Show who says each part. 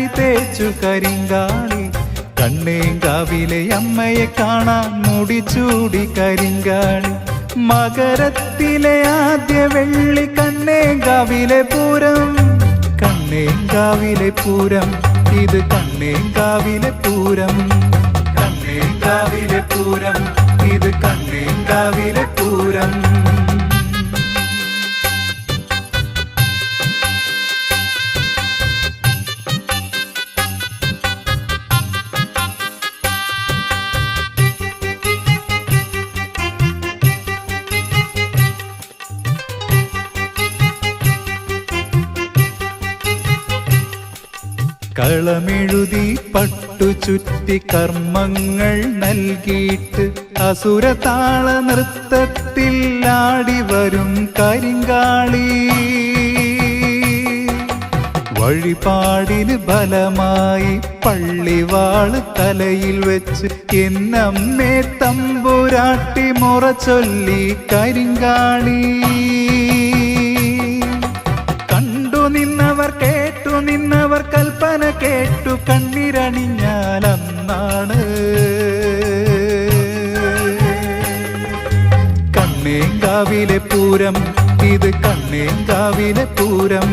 Speaker 1: കരി തേച്ചു കരിങ്കാളി കണ്ണേങ്കാവിലെ അമ്മയെ കാണാൻ മുടിച്ചൂടി കരിങ്കാളി മകരത്തിലെ ആദ്യ വെള്ളി കണ്ണേങ്കാവിലെ പൂരം. കണ്ണേങ്കാവിലെ പൂരം ഇത് കണ്ണേങ്കാവിലെ പൂരം. കളമെഴുതി പട്ടു ചുറ്റി കർമ്മങ്ങൾ നൽകിയിട്ട് അസുരതാള നൃത്തത്തിൽ ആടി വരും കരിങ്കാളി. വഴിപാടിന് ബലമായി പള്ളിവാൾ തലയിൽ വെച്ച് എന്നമ്മേ തമ്പുരാട്ടി മുറ ചൊല്ലി കരിങ്കാളി. കണ്ടു നിന്നവർ കേട്ടു നിന്നവർ കൽപ്പന കേട്ടു കണ്ണിരണിഞ്ഞാൽ അന്നാണ് കണ്ണേങ്കാവിലെ പൂരം ഇത് കണ്ണേങ്കാവിലെ പൂരം.